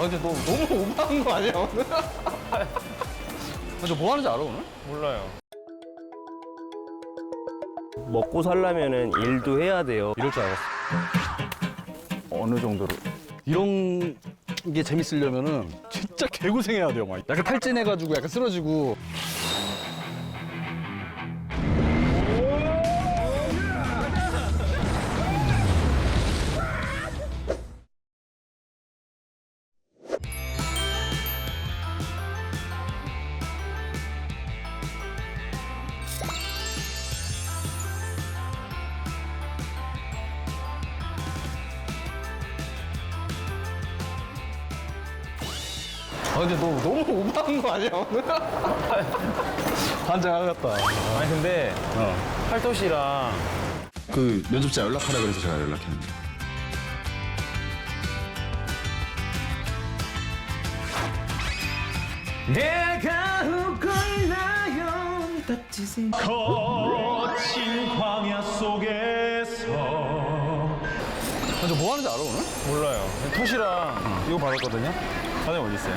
아 근데 너 너무 오버한 거 아니야 오늘? 너뭐 하는지 알아 오늘? 몰라요. 먹고 살려면은 일도 해야 돼요. 이럴 줄 알았어. 어느 정도로 이런 게 재밌으려면은 진짜 개고생해야 돼요. 막 약간 탈진해가지고 약간 쓰러지고. 근데 너 너무 오버한 거 아니야 오늘? 환장하겠다. 아니 근데 어. 팔도시랑 그 면접자 연락하라 그래서 제가 연락했는데 내가 웃걸나요 거친 광야 속에서 근데 뭐 하는지 알아 오늘? 몰라요. 토시랑 이거 받았거든요. 사장님 어디 있어요?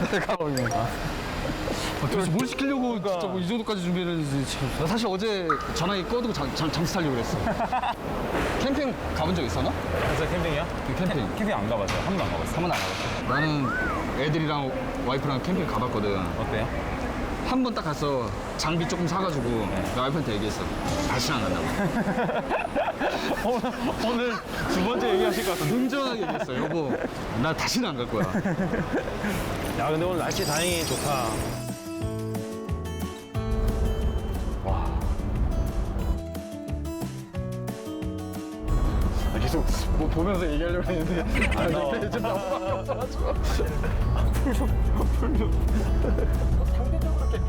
아, 도대체 뭘 시키려고 진짜 뭐이 정도까지 준비를 했는지 참. 나 사실 어제 전화기 꺼두고 잠, 잠, 잠수 타려고 그랬어. 캠핑 가본 적 있었나? 진짜 캠핑이요? 그 캠핑. 캠핑 안 가봤어요. 한 번도 안 가봤어요. 한 번도 안 가봤어. 나는 애들이랑 와이프랑 캠핑 가봤거든. 어때요? 한 번 딱 가서 장비 조금 사가지고 나 와이프한테 얘기했어. 다시는 안 간다고. 오늘, 오늘 두 번째 얘기하실 것 같은데. 냉정하게 얘기했어. 여보, 나 다시는 안 갈 거야. 야 근데 오늘 날씨 다행히 좋다. 계속 뭐 보면서 얘기하려고 했는데 아, 나와. 나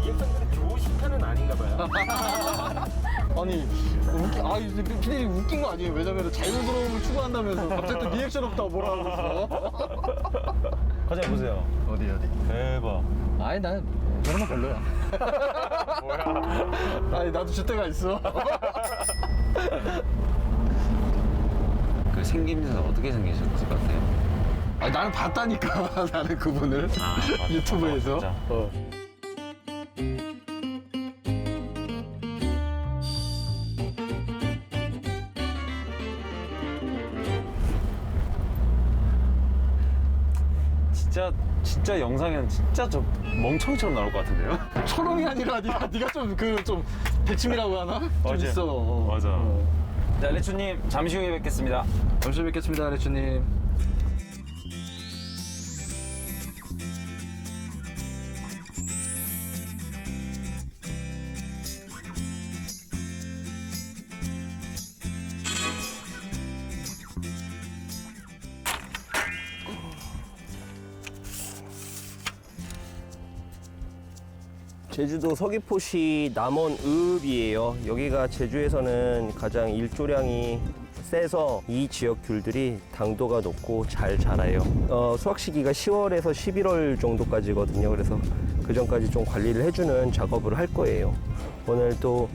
지금 나무밖에 없어가지고. 아니 웃기 아 피디님 웃긴 거 아니에요? 왜냐면 자유스러움을 추구한다면서 갑자기 또 리액션 없다고 뭐라 하고 있어. 과장님 보세요. 어디 어디? 대박. 아니 난 저런 거 별로야. 뭐야? 아니 나도 줏대가 있어. 그 생김새는 어떻게 생기셨을 것 같아요? 아니 나는 봤다니까 나는 그분을 아, 맞아. 유튜브에서. 진짜. 어. 진짜 영상에는 진짜 저 멍청이처럼 나올 것 같은데요? 초롱이 아니라 네가 네가 좀 그 좀 대침이라고 하나? 좀. 있어. 어. 맞아. 어. 자 레츠님 잠시 후에 뵙겠습니다. 잠시 후에 뵙겠습니다, 레츠님. 제주도 서귀포시 남원읍이에요. 여기가 제주에서는 가장 일조량이 세서 이 지역 귤들이 당도가 높고 잘 자라요. 어, 수확 시기가 10월에서 11월 정도까지거든요. 그래서 그 전까지 좀 관리를 해주는 작업을 할 거예요. 오늘 또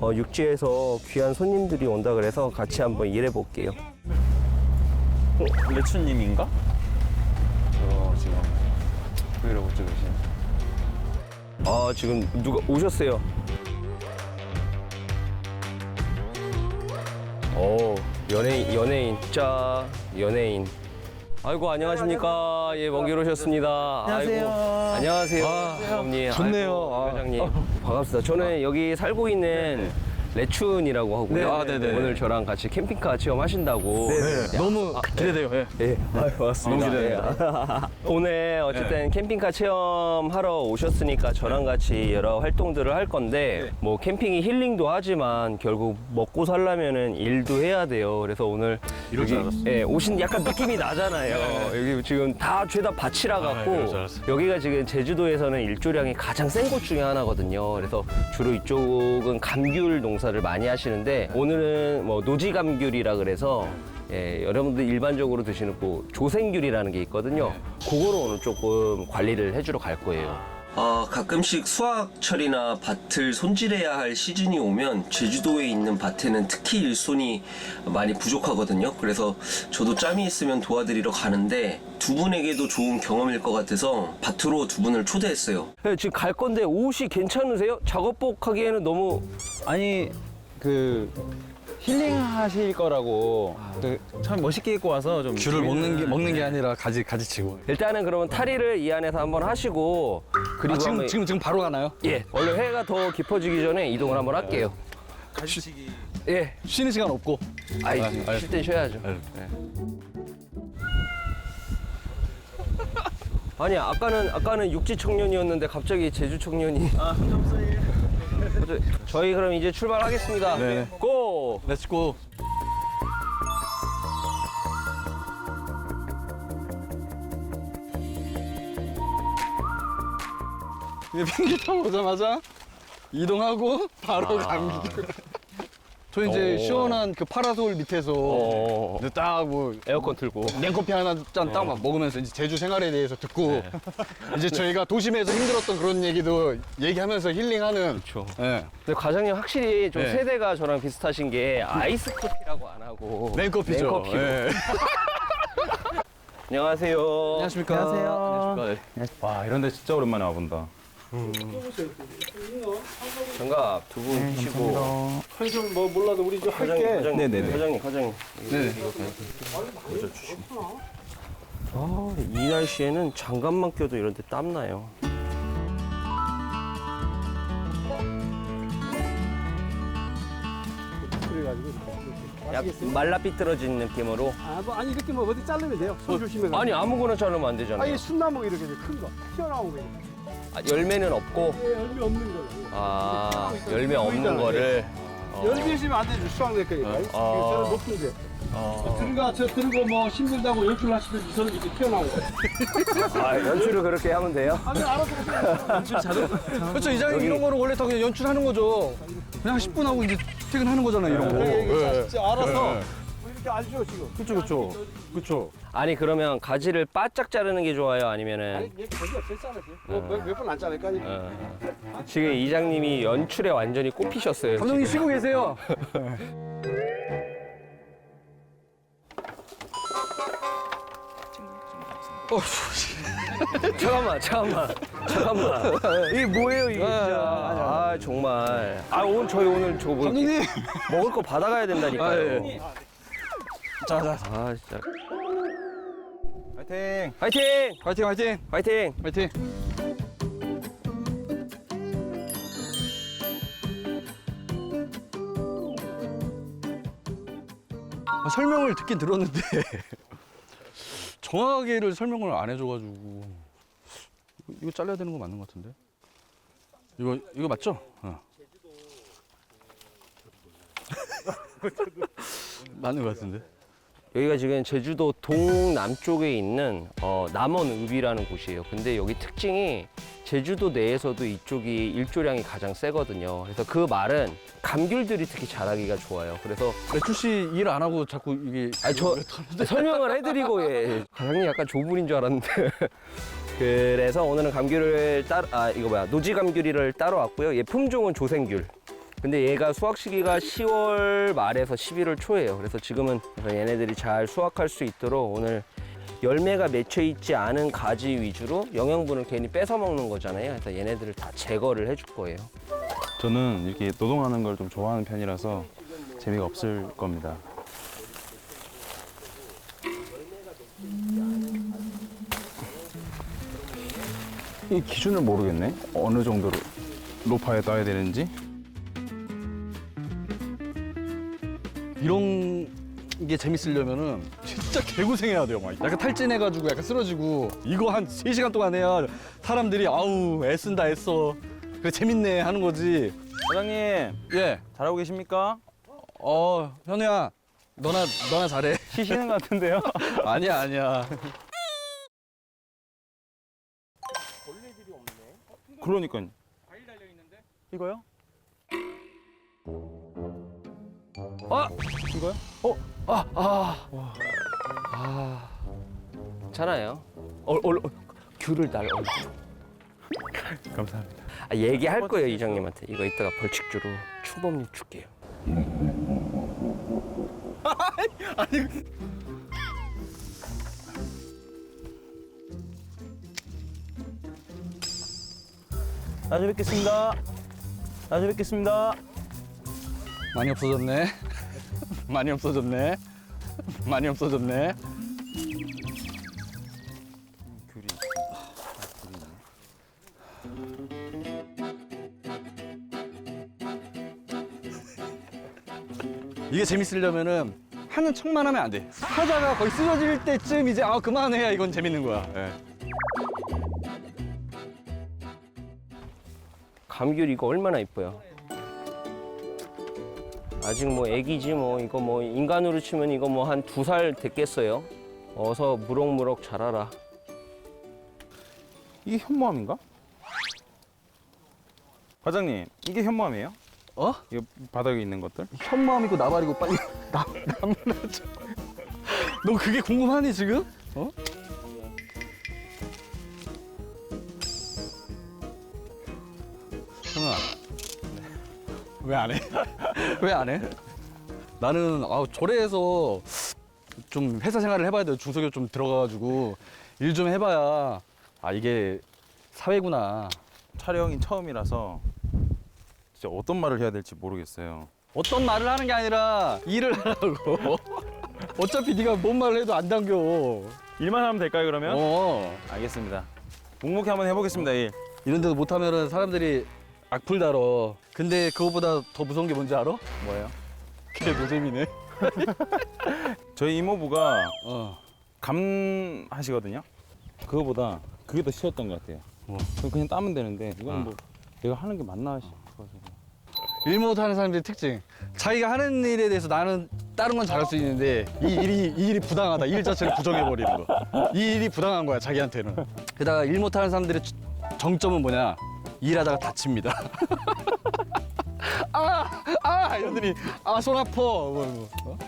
어, 육지에서 귀한 손님들이 온다 그래서 같이 한번 일해 볼게요. 어, 레츠님인가? 저 지금 브이로그 찍으신. 아, 지금 누가 오셨어요? 오, 연예인, 연예인, 짜, 연예인. 아이고, 안녕하십니까. 예, 먼 길 오셨습니다. 안녕하세요. 안녕하세요. 아, 회장님. 좋네요. 아이고, 아. 회장님. 반갑습니다. 저는 여기 살고 있는 레춘이라고 하고요. 네, 아, 네네. 오늘 저랑 같이 캠핑카 체험하신다고. 네, 너무 기대돼요. 예. 예, 아유, 반갑습니다. 너무 기대돼요. 예. 오늘 어쨌든 캠핑카 체험하러 오셨으니까 저랑 같이 여러 활동들을 할 건데 뭐 캠핑이 힐링도 하지만 결국 먹고 살려면은 일도 해야 돼요. 그래서 오늘 이럴 줄 알았어. 예, 오신 약간 느낌이 나잖아요. 여기 지금 다 죄다 밭이라 갖고 이럴 줄 알았어. 여기가 지금 제주도에서는 일조량이 가장 센 곳 중에 하나거든요. 그래서 주로 이쪽은 감귤 농사 를 많이 하시는데 오늘은 뭐 노지감귤이라 그래서 예, 여러분들 일반적으로 드시는 그 조생귤이라는 게 있거든요. 그거로 오늘 조금 관리를 해주러 갈 거예요. 어, 가끔씩 수확철이나 밭을 손질해야 할 시즌이 오면 제주도에 있는 밭에는 특히 일손이 많이 부족하거든요. 그래서 저도 짬이 있으면 도와드리러 가는데 두 분에게도 좋은 경험일 것 같아서 밭으로 두 분을 초대했어요. 네, 지금 갈 건데 옷이 괜찮으세요? 작업복 하기에는 너무 아니 그 힐링 하실 거라고 그참 멋있게 입고 와서 좀 귤을 먹는 게 먹는 게 아니라 가지 가지 치고. 일단은 그러면 탈의를 이 안에서 한번 하시고 그리고 아, 지금 한번- 지금 지금 바로 가나요? 예 원래 해가 더 깊어지기 전에 이동을 한번 할게요. 가지치기 예, 쉬는 시간 없고. 아이 아, 아, 쉴땐 쉬어야죠. 아, 예. 아니 아까는 아까는 육지 청년이었는데 갑자기 제주 청년이. 아 저희 그럼 이제 출발하겠습니다. 네. 고! 렛츠고. 이제 비행기 타고 오자마자 이동하고 바로 감기. 저 이제 오. 시원한 그 파라솔 밑에서 어. 이제 딱뭐 에어컨 틀고. 냉커피 하나 짠딱막 먹으면서 이제 제주 생활에 대해서 듣고 이제 저희가 도심에서 힘들었던 그런 얘기도 얘기하면서 힐링하는 그렇죠. 예. 근데 과장님 확실히 좀 네. 세대가 저랑 비슷하신 게 아이스 커피라고 안 하고 냉커피죠. 냉커피로. 예. 안녕하세요. 안녕하십니까. 안녕하십니까. 네. 와 이런 데 진짜 오랜만에 와본다 장갑 두 분 끼시고. 한숨 뭐 몰라도 우리 좀 할게. 과장님, 네네네. 과장님, 과장님. 네. 아, 이 날씨에는 장갑만 껴도 이런 데 땀 나요. 그래가지고 약 말라 삐뚤어진 느낌으로. 아, 뭐 아니 이렇게 뭐 어디 자르면 돼요. 손 조심해서. 아니 아무거나 자르면 안 되잖아요. 아니 순나무 이렇게 큰 거, 튀어나온 거. 아, 열매는 없고 예, 열매 없는 거. 아 열매 없는. 거를 열매 있으면 안 되죠. 수확될 거니까. 아. 저는 높은데. 들어가 저 들고 뭐 힘들다고 연출하시면 저는 이렇게 튀어나온 거. 아, 연출을 그렇게 하면 돼요. 아니 알아서 그렇죠. 이장님 이런 거는 원래 다 그냥 연출하는 거죠. 그냥 10분 하고 이제 퇴근하는 거잖아요. 이런 거. 예. 진짜 알아서 이렇게 알죠 지금. 그렇죠, 그렇죠. 그렇죠. 아니 그러면 가지를 바짝 자르는 게 좋아요, 아니면은 아니 얘 거기 없을 자르지. 뭐몇번 안 자를까? 어. 지금 이장님이 연출에 완전히 꼽히셨어요. 감독님 쉬고 계세요. 잠깐만, 잠깐만, 잠깐만. 이게 뭐예요, 이게 진짜. 아, 정말. 아, 오늘 저희 오늘 저거 뭐 감독님. 먹을 거 받아가야 된다니까요. 아, 예. 자, 자. 아, 진짜. 파이팅 화이팅! 화이팅, 화이팅, 화이팅! 화이팅. 아, 설명을 듣긴 들었는데 정확하게를 설명을 안 해줘가지고 이거, 이거 잘라야 되는 거 맞는 것 같은데? 이거 이거 맞죠? 어. 맞는 것 같은데? 여기가 지금 제주도 동남쪽에 있는 어, 남원읍이라는 곳이에요. 근데 여기 특징이 제주도 내에서도 이쪽이 일조량이 가장 세거든요. 그래서 그 말은 감귤들이 특히 자라기가 좋아요. 그래서 레투 씨일 안 하고 자꾸 이게 아니 저 설명을 해드리고 예. 과장님 약간 조분인 줄 알았는데 그래서 오늘은 감귤을 따 아 이거 뭐야 노지 감귤이를 따러 왔고요. 얘 품종은 조생귤. 근데 얘가 수확 시기가 10월 말에서 11월 초예요. 그래서 지금은 그래서 얘네들이 잘 수확할 수 있도록 오늘 열매가 맺혀 있지 않은 가지 위주로 영양분을 괜히 뺏어 먹는 거잖아요. 그래서 얘네들을 다 제거를 해줄 거예요. 저는 이렇게 노동하는 걸 좀 좋아하는 편이라서 재미가 없을 겁니다 이 기준을 모르겠네 어느 정도로 높아야 따야 되는지 이런 게 재밌으려면은 진짜 개고생해야 돼요. 막 약간 탈진해가지고 약간 쓰러지고 이거 한 3시간 동안 해야 사람들이 아우 애쓴다 애써 그래 재밌네 하는 거지. 사장님 예. 잘하고 계십니까? 어 현우야 너나 너나 잘해. 쉬시는 것 같은데요? 아니야 아니야. 그러니까요 이거요? 어? 아! 이거요? 어? 아! 아! 아. 괜찮아요. 얼, 얼, 얼, 귤을 날 얼. 감사합니다. 아, 얘기할 거예요, 이장님한테. 이거 이따가 벌칙 주로 추범님 줄게요. 나중에 뵙겠습니다. 나중에 뵙겠습니다. 많이 없어졌네. 많이 없어졌네. 많이 없어졌네. 귤이. 이게 재밌으려면은 하는 척만 하면 안 돼. 하다가 거의 쓰러질 때쯤 이제 아 그만해야 이건 재밌는 거야. 예. 감귤 이거 얼마나 이뻐요. 아직 뭐 애기지 뭐 이거 뭐 인간으로 치면 이거 뭐 한 두 살 됐겠어요. 어서 무럭무럭 자라라. 이게 현무암인가? 과장님, 이게 현무암이에요? 어? 이거 바닥에 있는 것들? 현마음이고 나발이고 빨리 나 남나죠. 너 그게 궁금하니 지금? 어? 왜 안 해? 왜 안 해? 나는 아 조례에서 좀 회사 생활을 해봐야 돼 중소기업 좀 들어가가지고 일 좀 해봐야 아 이게 사회구나 촬영이 처음이라서 진짜 어떤 말을 해야 될지 모르겠어요. 어떤 말을 하는 게 아니라 일을 하라고. 어차피 네가 뭔 말을 해도 안 당겨. 일만 하면 될까요, 그러면? 어. 알겠습니다. 묵묵히 한번 해보겠습니다, 일. 이런 데도 못하면은 사람들이 악플 달어. 근데 그거보다 더 무서운 게 뭔지 알아? 뭐예요? 그게 노잼이네. 저희 이모부가 어. 감 하시거든요. 그거보다 그게 더 쉬웠던 것 같아요. 뭐? 그럼 그냥 따면 되는데 이건 어. 뭐 내가 하는 게 맞나 싶어서. 일 못하는 사람들의 특징. 자기가 하는 일에 대해서 나는 다른 건 잘할 수 있는데 이 일이 이 일이 부당하다. 이일 자체를 부정해 버리는 거. 이 일이 부당한 거야 자기한테는. 게다가 일 못하는 사람들의 정점은 뭐냐? 일하다가 다칩니다. 아, 아, 이러더니 아 손 아파. 뭐, 뭐. 어?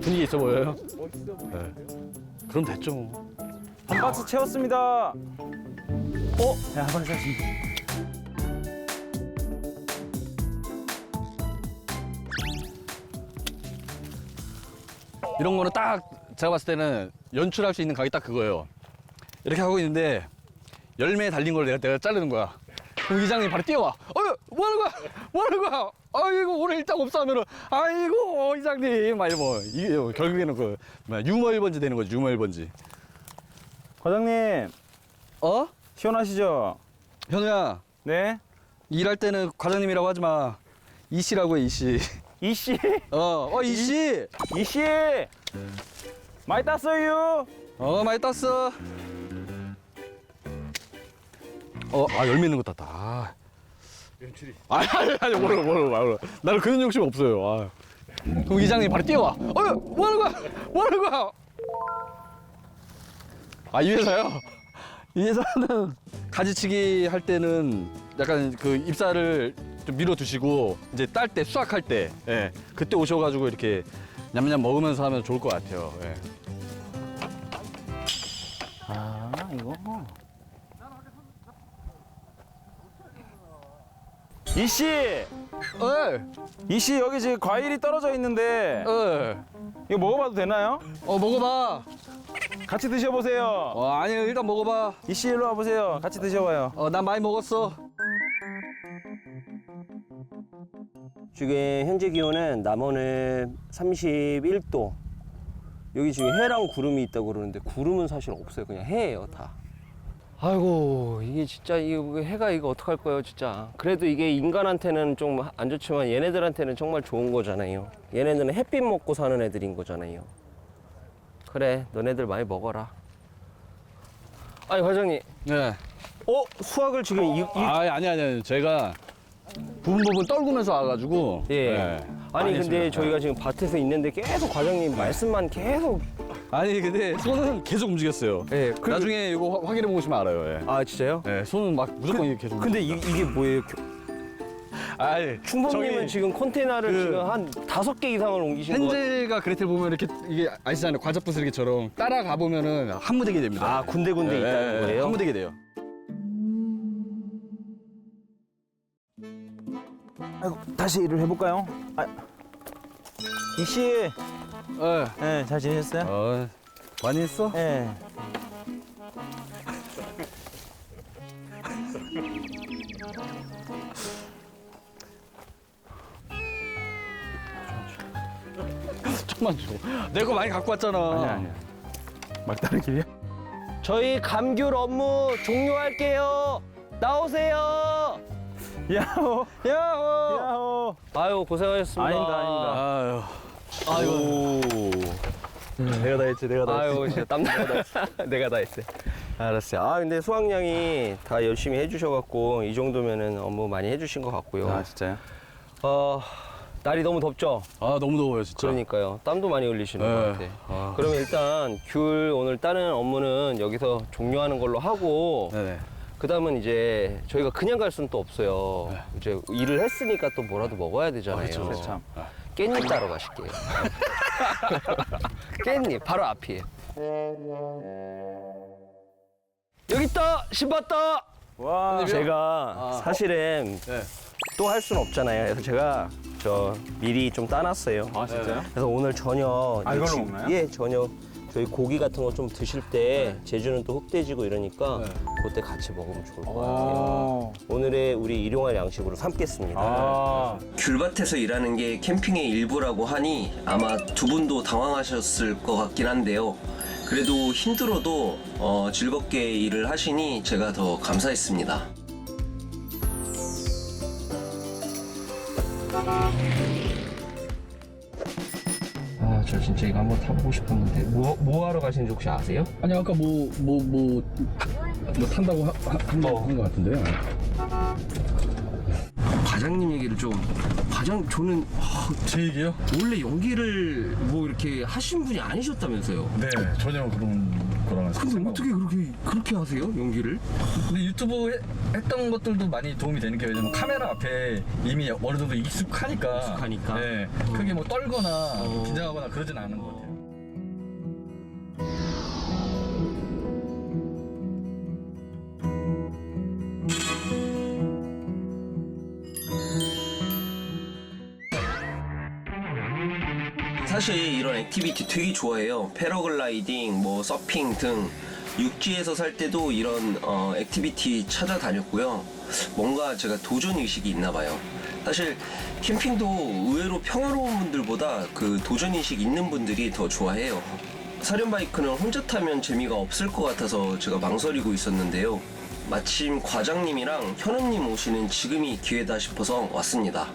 분위기 있어 보여요? 네. 그럼 됐죠. 뭐. 한 박스 채웠습니다. 어? 네, 한 박스 채웠습니다. 이런 거는 딱 제가 봤을 때는 연출할 수 있는 각이 딱 그거예요. 이렇게 하고 있는데 열매에 달린 걸 내가 내가 자르는 거야. 그럼 이장님이 바로 뛰어와. 어, 뭐 하는 거야? 뭐 하는 거야? 아이고 오늘 일당 없어 하면은 아이고 이장님 막 이러고 이게 결국에는 그 뭐야 유머 1번지 되는 거지 유머 1번지. 과장님, 어? 시원하시죠? 현우야 네? 일할 때는 과장님이라고 하지 마. 이씨라고 해 이씨. 이씨, 어, 어 이씨. 이씨, 많이 땄어요. 어 많이 땄어. 어, 아 열매 있는 거 땄다. 아. 연출이. 아니 아니 아니 모르 모르 모르. 나는 그런 욕심 없어요. 아. 그럼 이장님 바로 뛰어와. 어, 뭐 하는 거야? 뭐 하는 거야? 아 이 회사요? 이 회사는 가지치기 할 때는 약간 그 입사를 좀 밀어두시고 이제 딸 때 수확할 때, 예, 그때 오셔가지고 이렇게 냠냠 먹으면서 하면 좋을 것 같아요. 예. 아, 이거. 이씨, 어이, 이씨 여기 지금 과일이 떨어져 있는데 어이. 이거 먹어봐도 되나요? 어 먹어봐. 같이 드셔보세요. 어 아니 일단 먹어봐. 이씨 일로 와보세요. 같이 드셔봐요. 어 난 많이 먹었어. 지금 현재 기온은 남원은 31도. 여기 지금 해랑 구름이 있다고 그러는데 구름은 사실 없어요. 그냥 해예요, 다. 아이고, 이게 진짜 이거 해가 이거 어떡할 거예요, 진짜. 그래도 이게 인간한테는 좀 안 좋지만 얘네들한테는 정말 좋은 거잖아요. 얘네들은 햇빛 먹고 사는 애들인 거잖아요. 그래, 너네들 많이 먹어라. 아니, 과장님. 네. 어? 수학을 지금 이, 이 아 아니 아니 아니 제가 부분 부분 떨구면서 와가지고. 예. 네, 아니 근데 했습니다. 저희가 지금 밭에서 있는데 계속 과장님 말씀만 계속 아니 근데 손은 계속 움직였어요. 예, 그- 나중에 이거 확- 확인해 보시면 알아요. 예. 아 진짜요? 네, 손은 막 무조건 이렇게 계속. 근데 이, 이게 뭐예요? 교- 아니, 충범님은 저기 지금 컨테이너를 그- 지금 한 다섯 개 이상을 옮기신 거 같아요. 헨젤과 그레텔 보면 이렇게 이게 아시잖아요 과자 부스러기처럼 따라가 보면은 한무대게 됩니다. 아 군데군데 네, 있다는 네, 네. 거예요? 한무대게 돼요. 아이고, 다시 일을 해볼까요? 아, 이씨, 예, 잘 지내셨어요? 어, 많이 했어? 예. 네. 좀만 줘. 내 거 많이 갖고 왔잖아. 아니야, 아니야. 막다른 길이야? 저희 감귤 업무 종료할게요. 나오세요. 야호! 야호. 야호! 아유 고생하셨습니다. 아닙니다, 아닙니다. 아유. 내가 다 했지, 내가 아유 진짜 땀나다. 내가 다 했어요. 알았어요. 아 근데 수확량이 다 열심히 해주셔갖고 이 정도면은 업무 많이 해주신 것 같고요. 아, 진짜요? 어 날이 너무 덥죠. 아, 너무 더워요, 진짜. 그러니까요. 땀도 많이 흘리시는 네. 것 같아. 아. 그러면 일단 귤 오늘 따는 업무는 여기서 종료하는 걸로 하고 네네. 그다음은 이제 저희가 그냥 갈 수는 또 없어요. 네. 이제 일을 했으니까 또 뭐라도 먹어야 되잖아요. 그렇죠, 그래, 참. 깻잎 따러 가실게요. 깻잎 바로 앞이에요. 여기 있다 신봤다. 와, 제가 아. 사실은 네. 또 할 수는 없잖아요. 그래서 제가 저 미리 좀 따놨어요. 아, 진짜요? 그래서 오늘 저녁 아, 이걸로 지- 먹나요? 예, 저녁 저희 고기 같은 거 좀 드실 때 제주는 또 흑돼지고 이러니까 네. 그때 같이 먹으면 좋을 것 같아요. 오. 오늘의 우리 일용할 양식으로 삼겠습니다. 아, 귤밭에서 일하는 게 캠핑의 일부라고 하니 아마 두 분도 당황하셨을 것 같긴 한데요. 그래도 힘들어도 어, 즐겁게 일을 하시니 제가 더 감사했습니다. 아, 저 진짜 이거 한번 타보고 싶었는데 뭐, 뭐 하러 가시는지 혹시 아세요? 아니, 아까 뭐, 뭐, 뭐, 뭐 탄다고 하- 하- 한 거, 한거 같은데요? 과장님 얘기를 좀 과장 저는 아, 제 얘기요? 원래 연기를 뭐 이렇게 하신 분이 아니셨다면서요? 네, 전혀 그런 거랑은 근데 어떻게 그렇게 그렇게 하세요 연기를? 근데 유튜브 해- 했던 것들도 많이 도움이 되는 게 왜냐면 카메라 앞에 이미 어느 정도 익숙하니까. 익숙하니까? 네. 크게 뭐 떨거나 어. 긴장하거나 그러진 않은 것 같아요. 사실 이런 액티비티 되게 좋아해요. 패러글라이딩, 뭐 서핑 등 육지에서 살 때도 이런 어, 액티비티 찾아다녔고요. 뭔가 제가 도전 의식이 있나 봐요. 사실 캠핑도 의외로 평화로운 분들보다 그 도전 의식 있는 분들이 더 좋아해요. 사륜 바이크는 혼자 타면 재미가 없을 것 같아서 제가 망설이고 있었는데요. 마침 과장님이랑 현우님 오시는 지금이 기회다 싶어서 왔습니다.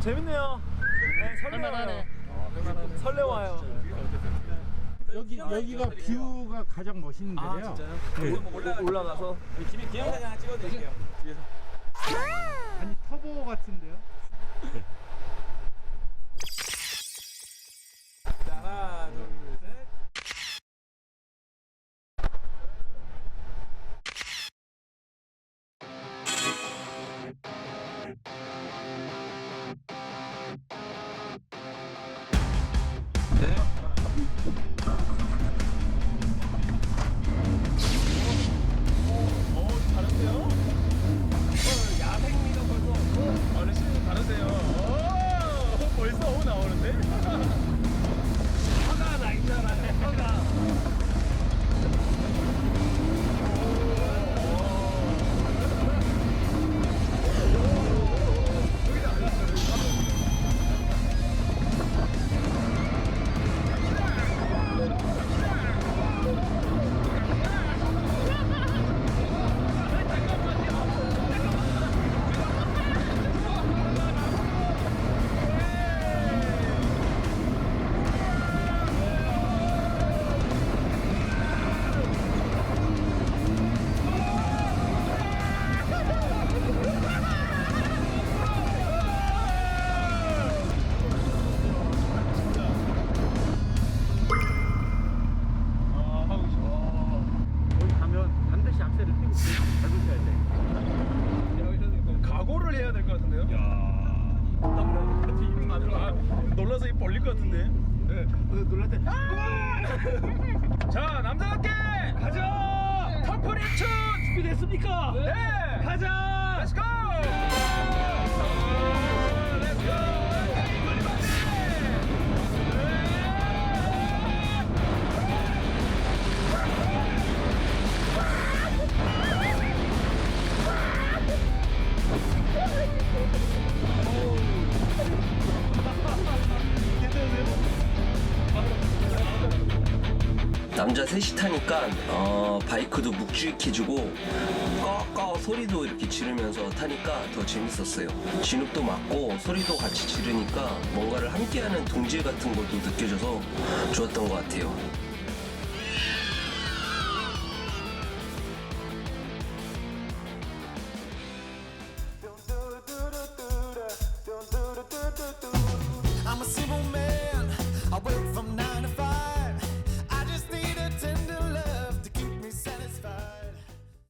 재밌네요. 네, 설레와요. 설레와요. 여기 여기가 뷰가 가장 멋있는 데래요. 올라가서. 아니 터보 같은데요? 남자 셋이 타니까 어, 바이크도 묵직해지고 꺼꺼 소리도 이렇게 지르면서 타니까 더 재밌었어요. 진흙도 맞고 소리도 같이 지르니까 뭔가를 함께하는 동지애 같은 것도 느껴져서 좋았던 것 같아요.